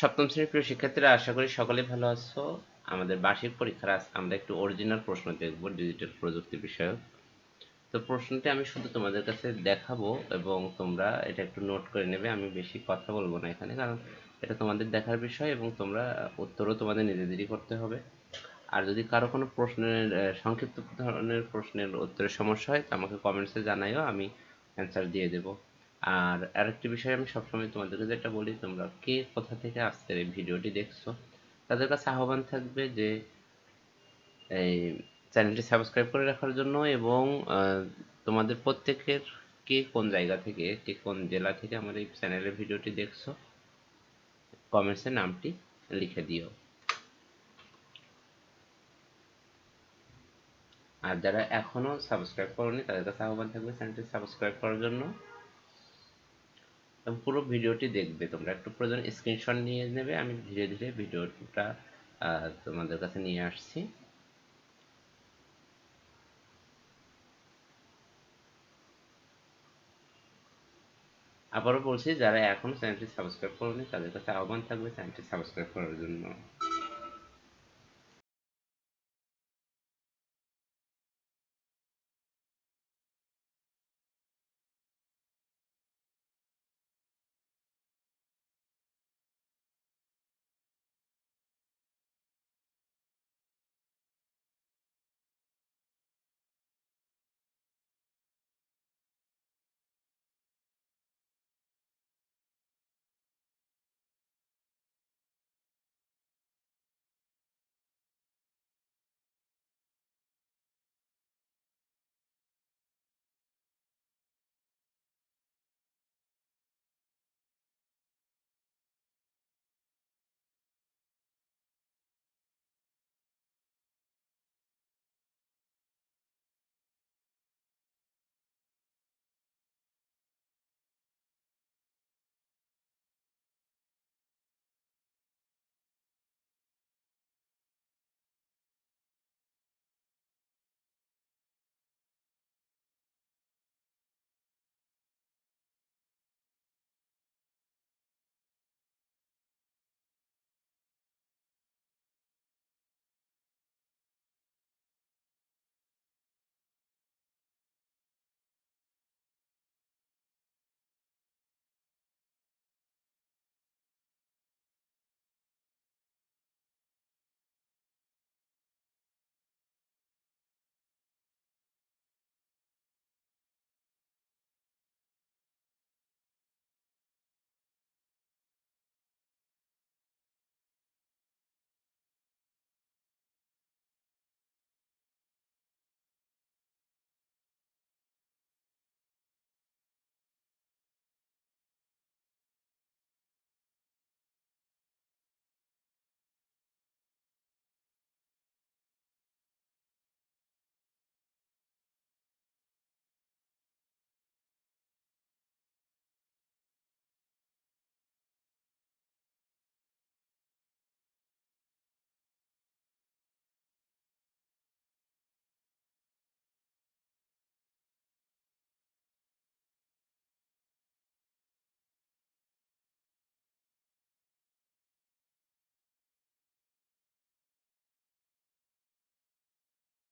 সপ্তম শ্রেণির প্রিয় শিক্ষার্থীরা, আশা করি সকলেই ভালো আছো। আমাদের বার্ষিক পরীক্ষার আজ আমরা একটু অরিজিনাল প্রশ্ন দেখব ডিজিটাল প্রযুক্তি বিষয়ক। তো প্রশ্নটি আমি শুধু তোমাদের কাছে দেখাবো এবং তোমরা এটা একটু নোট করে নেবে, আমি বেশি কথা বলব না এখানে, কারণ এটা তোমাদের দেখার বিষয় এবং তোমরা উত্তরও তোমাদের নিজেদেরই করতে হবে। আর যদি কারও কোনো প্রশ্নের সংক্ষিপ্ত ধরনের প্রশ্নের উত্তরের সমস্যা হয়, তো আমাকে কমেন্টসে জানাইও, আমি অ্যান্সার দিয়ে দেবো। আর আরেকটি বিষয় আমি সবসময় তোমাদেরকে যেটা বলি, তোমরা কে কোথা থেকে আজকের এই ভিডিওটি দেখছ, তাদের কাছে আহ্বান থাকবে যে এই চ্যানেলটি সাবস্ক্রাইব করে রাখার জন্য এবং তোমাদের প্রত্যেকের কে কোন জায়গা থেকে, কে কোন জেলা থেকে আমার এই চ্যানেলের ভিডিওটি দেখছ কমেন্টসে নামটি লিখে দিও। আর যারা এখনও সাবস্ক্রাইব করনি, তাদের কাছে আহ্বান থাকবে চ্যানেলটি সাবস্ক্রাইব করার জন্য। এবং পুরো ভিডিওটি দেখবে। তোমরা একটু প্রয়োজন স্ক্রিনশট নিয়ে নেবে, আমি ধীরে ধীরে ভিডিওটা তোমাদের কাছে নিয়ে আসছি। আবারও বলছি, যারা এখনও চ্যানেলটি সাবস্ক্রাইব করেনি, তাদের কাছে আহ্বান থাকবে চ্যানেলটি সাবস্ক্রাইব করার জন্য।